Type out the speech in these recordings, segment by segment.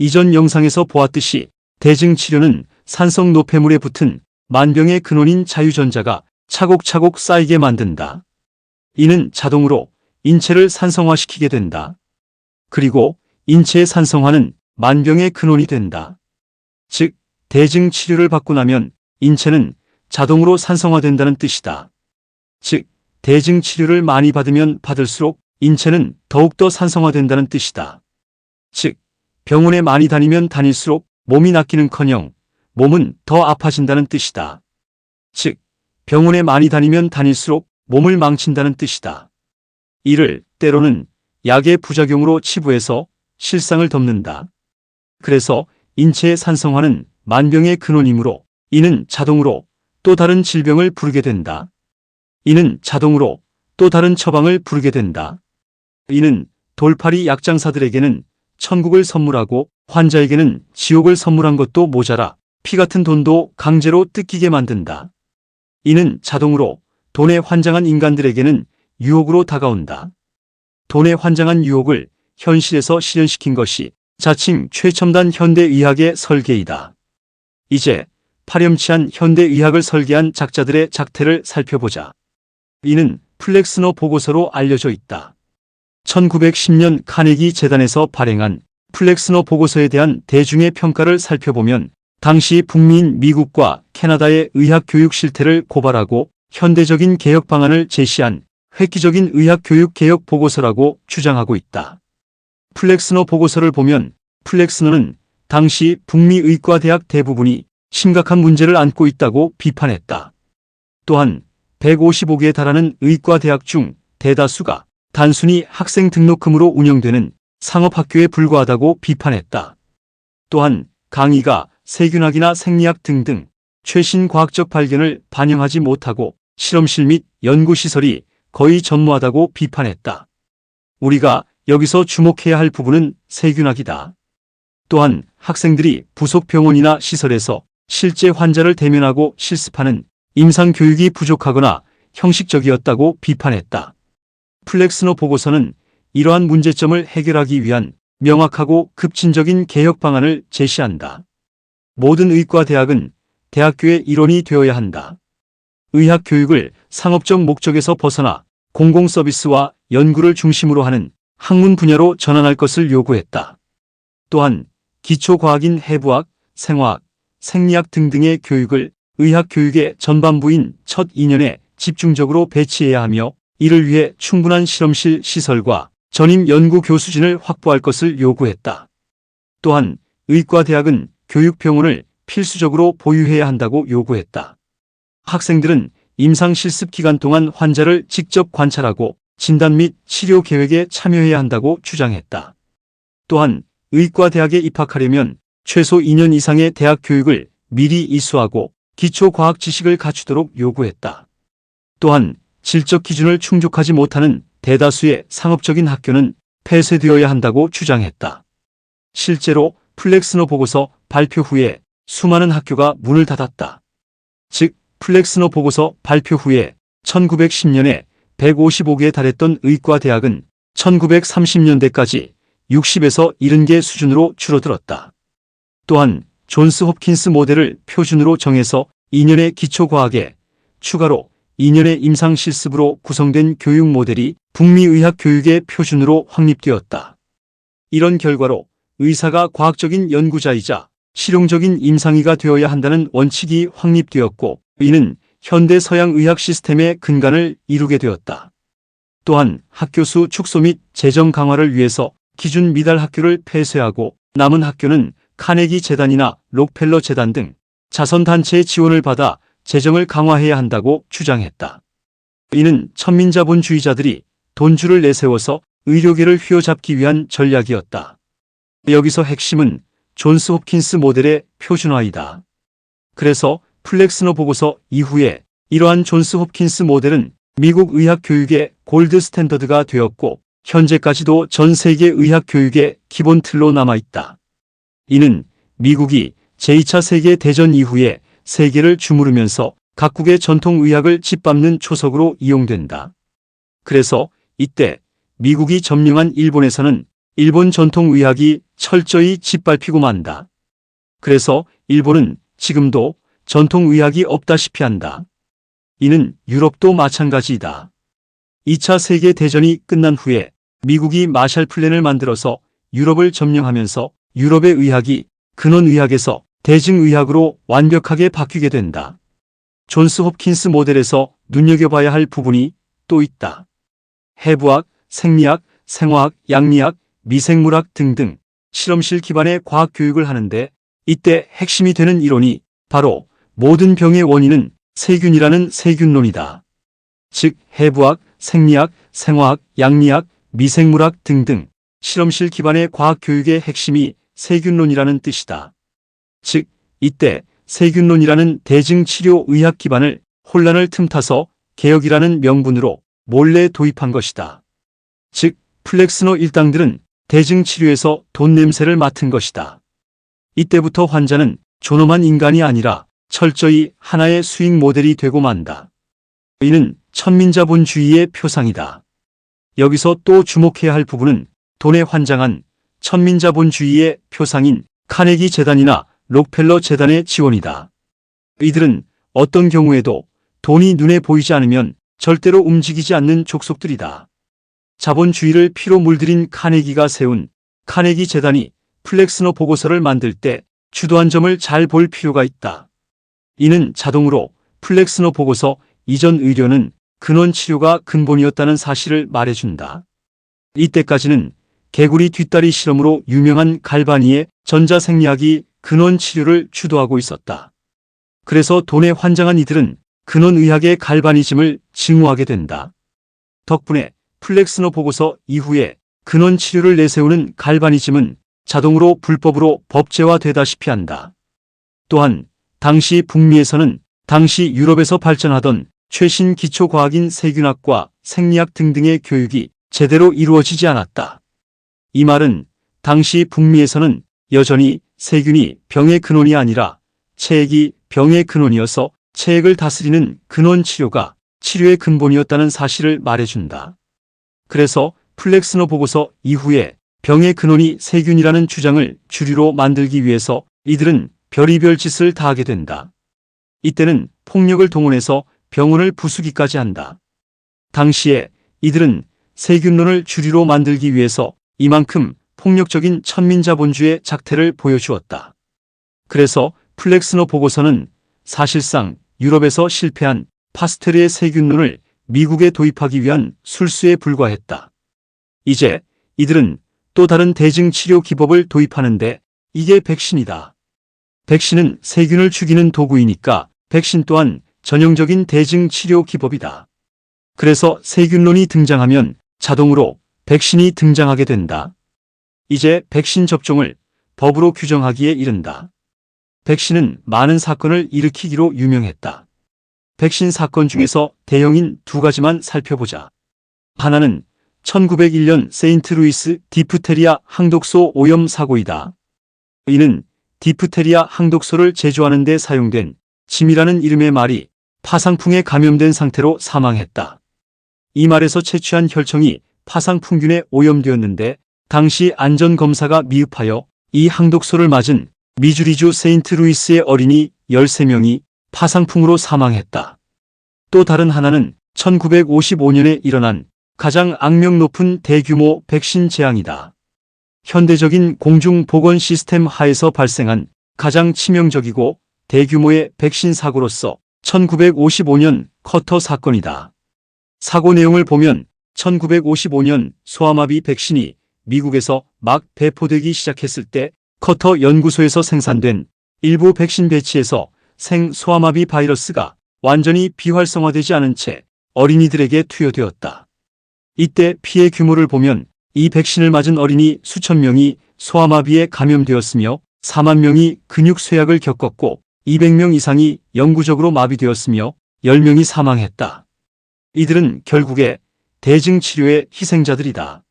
이전 영상에서 보았듯이 대증치료는 산성 노폐물에 붙은 만병의 근원인 자유전자가 차곡차곡 쌓이게 만든다. 이는 자동으로 인체를 산성화시키게 된다. 그리고 인체의 산성화는 만병의 근원이 된다. 즉, 대증 치료를 받고 나면 인체는 자동으로 산성화된다는 뜻이다. 즉, 대증 치료를 많이 받으면 받을수록 인체는 더욱더 산성화된다는 뜻이다. 즉, 병원에 많이 다니면 다닐수록 몸이 낫기는커녕 몸은 더 아파진다는 뜻이다. 즉, 병원에 많이 다니면 다닐수록 몸을 망친다는 뜻이다. 이를 때로는 약의 부작용으로 치부해서 실상을 덮는다. 그래서 인체의 산성화는 만병의 근원이므로 이는 자동으로 또 다른 질병을 부르게 된다. 이는 자동으로 또 다른 처방을 부르게 된다. 이는 돌팔이 약장사들에게는 천국을 선물하고 환자에게는 지옥을 선물한 것도 모자라 피 같은 돈도 강제로 뜯기게 만든다. 이는 자동으로 돈에 환장한 인간들에게는 유혹으로 다가온다. 돈에 환장한 유혹을 현실에서 실현시킨 것이 자칭 최첨단 현대의학의 설계이다. 이제 파렴치한 현대의학을 설계한 작자들의 작태를 살펴보자. 이는 플렉스너 보고서로 알려져 있다. 1910년 카네기 재단에서 발행한 플렉스너 보고서에 대한 대중의 평가를 살펴보면 당시 북미인 미국과 캐나다의 의학 교육 실태를 고발하고 현대적인 개혁 방안을 제시한 획기적인 의학 교육 개혁 보고서라고 주장하고 있다. 플렉스너 보고서를 보면 플렉스너는 당시 북미 의과대학 대부분이 심각한 문제를 안고 있다고 비판했다. 또한 155개에 달하는 의과대학 중 대다수가 단순히 학생 등록금으로 운영되는 상업학교에 불과하다고 비판했다. 또한 강의가 세균학이나 생리학 등등 최신 과학적 발견을 반영하지 못하고 실험실 및 연구시설이 거의 전무하다고 비판했다. 우리가 여기서 주목해야 할 부분은 세균학이다. 또한 학생들이 부속 병원이나 시설에서 실제 환자를 대면하고 실습하는 임상 교육이 부족하거나 형식적이었다고 비판했다. 플렉스너 보고서는 이러한 문제점을 해결하기 위한 명확하고 급진적인 개혁 방안을 제시한다. 모든 의과 대학은 대학교의 일원이 되어야 한다. 의학 교육을 상업적 목적에서 벗어나 공공 서비스와 연구를 중심으로 하는 학문 분야로 전환할 것을 요구했다. 또한 기초과학인 해부학, 생화학, 생리학 등등의 교육을 의학 교육의 전반부인 첫 2년에 집중적으로 배치해야 하며 이를 위해 충분한 실험실 시설과 전임 연구 교수진을 확보할 것을 요구했다. 또한 의과대학은 교육병원을 필수적으로 보유해야 한다고 요구했다. 학생들은 임상 실습 기간 동안 환자를 직접 관찰하고 진단 및 치료 계획에 참여해야 한다고 주장했다. 또한 의과대학에 입학하려면 최소 2년 이상의 대학 교육을 미리 이수하고 기초 과학 지식을 갖추도록 요구했다. 또한 질적 기준을 충족하지 못하는 대다수의 상업적인 학교는 폐쇄되어야 한다고 주장했다. 실제로 플렉스너 보고서 발표 후에 수많은 학교가 문을 닫았다. 즉, 플렉스너 보고서 발표 후에 1910년에 155개에 달했던 의과대학은 1930년대까지 60에서 70개 수준으로 줄어들었다. 또한 존스 홉킨스 모델을 표준으로 정해서 2년의 기초과학에 추가로 2년의 임상 실습으로 구성된 교육 모델이 북미 의학 교육의 표준으로 확립되었다. 이런 결과로 의사가 과학적인 연구자이자 실용적인 임상의가 되어야 한다는 원칙이 확립되었고 이는 현대 서양 의학 시스템의 근간을 이루게 되었다. 또한 학교 수 축소 및 재정 강화를 위해서 기준 미달 학교를 폐쇄하고 남은 학교는 카네기 재단이나 록펠러 재단 등 자선단체의 지원을 받아 재정을 강화해야 한다고 주장했다. 이는 천민자본주의자들이 돈줄을 내세워서 의료계를 휘어잡기 위한 전략이었다. 여기서 핵심은 존스 홉킨스 모델의 표준화이다. 그래서 플렉스너 보고서 이후에 이러한 존스 홉킨스 모델은 미국 의학 교육의 골드 스탠더드가 되었고 현재까지도 전 세계 의학 교육의 기본 틀로 남아있다. 이는 미국이 제2차 세계 대전 이후에 세계를 주무르면서 각국의 전통 의학을 짓밟는 초석으로 이용된다. 그래서 이때 미국이 점령한 일본에서는 일본 전통의학이 철저히 짓밟히고 만다. 그래서 일본은 지금도 전통의학이 없다시피 한다. 이는 유럽도 마찬가지이다. 2차 세계대전이 끝난 후에 미국이 마샬 플랜을 만들어서 유럽을 점령하면서 유럽의 의학이 근원의학에서 대증의학으로 완벽하게 바뀌게 된다. 존스 홉킨스 모델에서 눈여겨봐야 할 부분이 또 있다. 해부학, 생리학, 생화학, 양리학, 미생물학 등등 실험실 기반의 과학 교육을 하는데 이때 핵심이 되는 이론이 바로 모든 병의 원인은 세균이라는 세균론이다. 즉 해부학, 생리학, 생화학, 양리학, 미생물학 등등 실험실 기반의 과학 교육의 핵심이 세균론이라는 뜻이다. 즉 이때 세균론이라는 대증치료 의학 기반을 혼란을 틈타서 개혁이라는 명분으로 몰래 도입한 것이다. 즉 플렉스노 일당들은 대증치료에서 돈 냄새를 맡은 것이다. 이때부터 환자는 존엄한 인간이 아니라 철저히 하나의 수익 모델이 되고 만다. 이는 천민자본주의의 표상이다. 여기서 또 주목해야 할 부분은 돈에 환장한 천민자본주의의 표상인 카네기 재단이나 록펠러 재단의 지원이다. 이들은 어떤 경우에도 돈이 눈에 보이지 않으면 절대로 움직이지 않는 족속들이다. 자본주의를 피로 물들인 카네기가 세운 카네기 재단이 플렉스너 보고서를 만들 때 주도한 점을 잘 볼 필요가 있다. 이는 자동으로 플렉스너 보고서 이전 의료는 근원 치료가 근본이었다는 사실을 말해준다. 이때까지는 개구리 뒷다리 실험으로 유명한 갈바니의 전자생리학이 근원 치료를 주도하고 있었다. 그래서 돈에 환장한 이들은 근원 의학의 갈바니즘을 증오하게 된다. 덕분에 플렉스너 보고서 이후에 근원 치료를 내세우는 갈바니즘은 자동으로 불법으로 법제화되다시피 한다. 또한 당시 북미에서는 당시 유럽에서 발전하던 최신 기초과학인 세균학과 생리학 등등의 교육이 제대로 이루어지지 않았다. 이 말은 당시 북미에서는 여전히 세균이 병의 근원이 아니라 체액이 병의 근원이어서 체액을 다스리는 근원 치료가 치료의 근본이었다는 사실을 말해준다. 그래서 플렉스너 보고서 이후에 병의 근원이 세균이라는 주장을 주류로 만들기 위해서 이들은 별의별 짓을 다하게 된다. 이때는 폭력을 동원해서 병원을 부수기까지 한다. 당시에 이들은 세균론을 주류로 만들기 위해서 이만큼 폭력적인 천민자본주의 작태를 보여주었다. 그래서 플렉스너 보고서는 사실상 유럽에서 실패한 파스테르의 세균론을 미국에 도입하기 위한 술수에 불과했다. 이제 이들은 또 다른 대증 치료 기법을 도입하는데 이게 백신이다. 백신은 세균을 죽이는 도구이니까 백신 또한 전형적인 대증 치료 기법이다. 그래서 세균론이 등장하면 자동으로 백신이 등장하게 된다. 이제 백신 접종을 법으로 규정하기에 이른다. 백신은 많은 사건을 일으키기로 유명했다. 백신 사건 중에서 대형인 두 가지만 살펴보자. 하나는 1901년 세인트루이스 디프테리아 항독소 오염 사고이다. 이는 디프테리아 항독소를 제조하는 데 사용된 짐이라는 이름의 말이 파상풍에 감염된 상태로 사망했다. 이 말에서 채취한 혈청이 파상풍균에 오염되었는데 당시 안전검사가 미흡하여 이 항독소를 맞은 미주리주 세인트루이스의 어린이 13명이 파상풍으로 사망했다. 또 다른 하나는 1955년에 일어난 가장 악명 높은 대규모 백신 재앙이다. 현대적인 공중보건 시스템 하에서 발생한 가장 치명적이고 대규모의 백신 사고로서 1955년 커터 사건이다. 사고 내용을 보면 1955년 소아마비 백신이 미국에서 막 배포되기 시작했을 때 커터 연구소에서 생산된 일부 백신 배치에서 생 소아마비 바이러스가 완전히 비활성화되지 않은 채 어린이들에게 투여되었다. 이때 피해 규모를 보면 이 백신을 맞은 어린이 수천 명이 소아마비에 감염되었으며 4만 명이 근육 쇠약을 겪었고 200명 이상이 영구적으로 마비되었으며 10명이 사망했다. 이들은 결국에 대증 치료의 희생자들이다.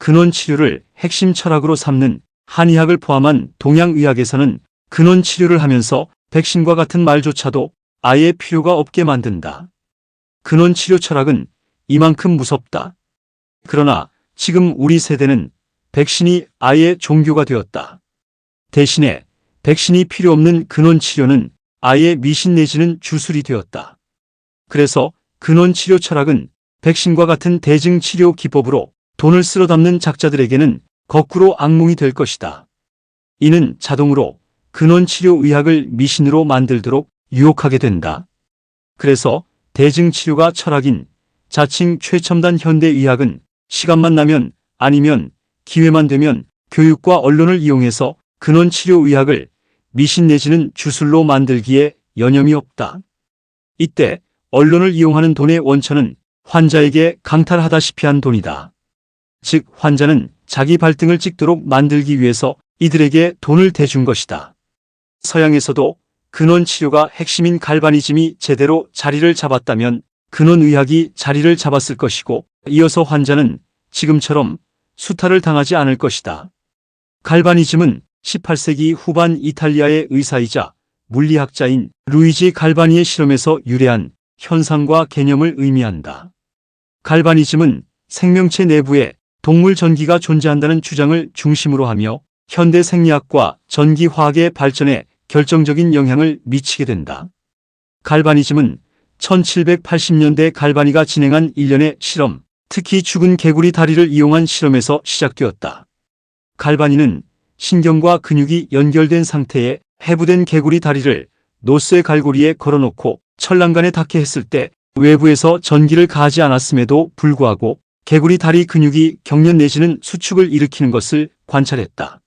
근원 치료를 핵심 철학으로 삼는 한의학을 포함한 동양의학에서는 근원 치료를 하면서 백신과 같은 말조차도 아예 필요가 없게 만든다. 근원 치료 철학은 이만큼 무섭다. 그러나 지금 우리 세대는 백신이 아예 종교가 되었다. 대신에 백신이 필요 없는 근원 치료는 아예 미신 내지는 주술이 되었다. 그래서 근원 치료 철학은 백신과 같은 대증 치료 기법으로 돈을 쓸어 담는 작자들에게는 거꾸로 악몽이 될 것이다. 이는 자동으로 근원 치료 의학을 미신으로 만들도록 유혹하게 된다. 그래서 대증 치료가 철학인 자칭 최첨단 현대 의학은 시간만 나면 아니면 기회만 되면 교육과 언론을 이용해서 근원 치료 의학을 미신 내지는 주술로 만들기에 여념이 없다. 이때 언론을 이용하는 돈의 원천은 환자에게 강탈하다시피 한 돈이다. 즉 환자는 자기 발등을 찍도록 만들기 위해서 이들에게 돈을 대준 것이다. 서양에서도 근원 치료가 핵심인 갈바니즘이 제대로 자리를 잡았다면 근원 의학이 자리를 잡았을 것이고 이어서 환자는 지금처럼 수탈을 당하지 않을 것이다. 갈바니즘은 18세기 후반 이탈리아의 의사이자 물리학자인 루이지 갈바니의 실험에서 유래한 현상과 개념을 의미한다. 갈바니즘은 생명체 내부에 동물 전기가 존재한다는 주장을 중심으로 하며 현대 생리학과 전기화학의 발전에 결정적인 영향을 미치게 된다. 갈바니즘은 1780년대 갈바니가 진행한 일련의 실험, 특히 죽은 개구리 다리를 이용한 실험에서 시작되었다. 갈바니는 신경과 근육이 연결된 상태에 해부된 개구리 다리를 노쇠 갈고리에 걸어놓고 철랑간에 닿게 했을 때 외부에서 전기를 가하지 않았음에도 불구하고 개구리 다리 근육이 경련 내지는 수축을 일으키는 것을 관찰했다.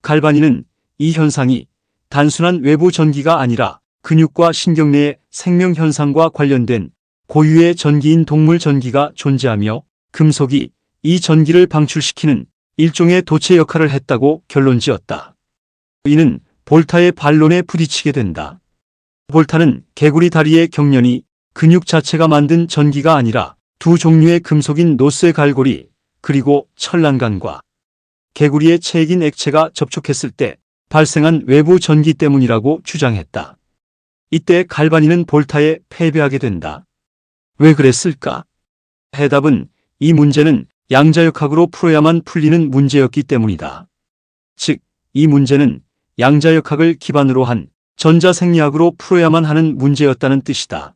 갈바니는 이 현상이 단순한 외부 전기가 아니라 근육과 신경 내의 생명 현상과 관련된 고유의 전기인 동물 전기가 존재하며 금속이 이 전기를 방출시키는 일종의 도체 역할을 했다고 결론 지었다. 이는 볼타의 반론에 부딪히게 된다. 볼타는 개구리 다리의 경련이 근육 자체가 만든 전기가 아니라 두 종류의 금속인 노쇠 갈고리 그리고 철난간과 개구리의 체액인 액체가 접촉했을 때 발생한 외부 전기 때문이라고 주장했다. 이때 갈바니는 볼타에 패배하게 된다. 왜 그랬을까? 해답은 이 문제는 양자역학으로 풀어야만 풀리는 문제였기 때문이다. 즉, 이 문제는 양자역학을 기반으로 한 전자생리학으로 풀어야만 하는 문제였다는 뜻이다.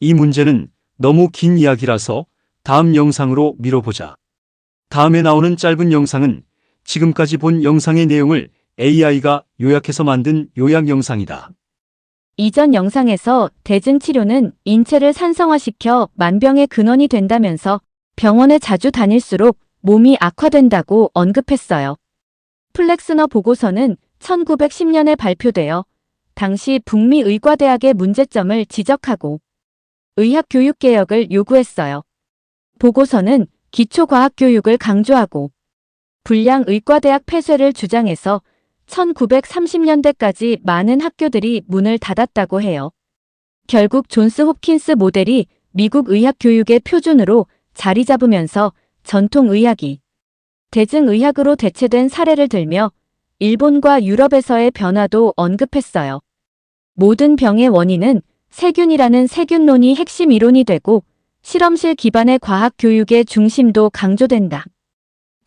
이 문제는 너무 긴 이야기라서 다음 영상으로 미뤄보자. 다음에 나오는 짧은 영상은 지금까지 본 영상의 내용을 AI가 요약해서 만든 요약 영상이다. 이전 영상에서 대증 치료는 인체를 산성화시켜 만병의 근원이 된다면서 병원에 자주 다닐수록 몸이 악화된다고 언급했어요. 플렉스너 보고서는 1910년에 발표되어 당시 북미 의과대학의 문제점을 지적하고 의학 교육 개혁을 요구했어요. 보고서는 기초과학 교육을 강조하고 불량 의과대학 폐쇄를 주장해서 1930년대까지 많은 학교들이 문을 닫았다고 해요. 결국 존스 홉킨스 모델이 미국 의학 교육의 표준으로 자리 잡으면서 전통 의학이 대증 의학으로 대체된 사례를 들며 일본과 유럽에서의 변화도 언급했어요. 모든 병의 원인은 세균이라는 세균론이 핵심 이론이 되고 실험실 기반의 과학 교육의 중심도 강조된다.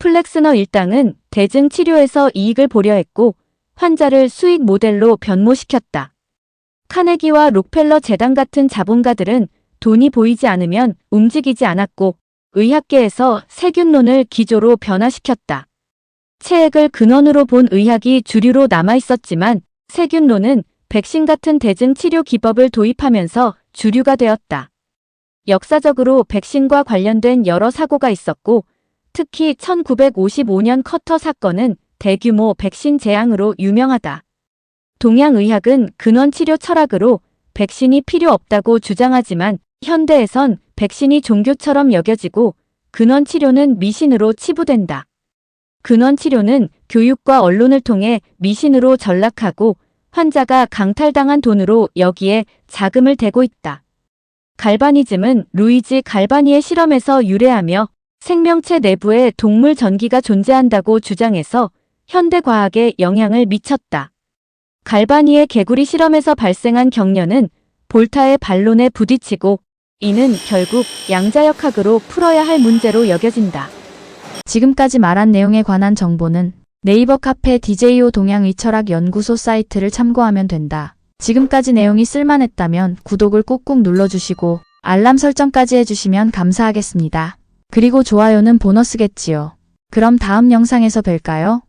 플렉스너 일당은 대증 치료에서 이익을 보려 했고 환자를 수익 모델로 변모시켰다. 카네기와 록펠러 재단 같은 자본가들은 돈이 보이지 않으면 움직이지 않았고 의학계에서 세균론을 기조로 변화시켰다. 체액을 근원으로 본 의학이 주류로 남아 있었지만 세균론은 백신 같은 대증 치료 기법을 도입하면서 주류가 되었다. 역사적으로 백신과 관련된 여러 사고가 있었고 특히 1955년 커터 사건은 대규모 백신 재앙으로 유명하다. 동양의학은 근원 치료 철학으로 백신이 필요 없다고 주장하지만 현대에선 백신이 종교처럼 여겨지고 근원 치료는 미신으로 치부된다. 근원 치료는 교육과 언론을 통해 미신으로 전락하고 환자가 강탈당한 돈으로 여기에 자금을 대고 있다. 갈바니즘은 루이지 갈바니의 실험에서 유래하며 생명체 내부에 동물 전기가 존재한다고 주장해서 현대 과학에 영향을 미쳤다. 갈바니의 개구리 실험에서 발생한 경련은 볼타의 반론에 부딪히고 이는 결국 양자역학으로 풀어야 할 문제로 여겨진다. 지금까지 말한 내용에 관한 정보는 네이버 카페 DJO 동양의 철학 연구소 사이트를 참고하면 된다. 지금까지 내용이 쓸만했다면 구독을 꾹꾹 눌러주시고 알람 설정까지 해주시면 감사하겠습니다. 그리고 좋아요는 보너스겠지요. 그럼 다음 영상에서 뵐까요?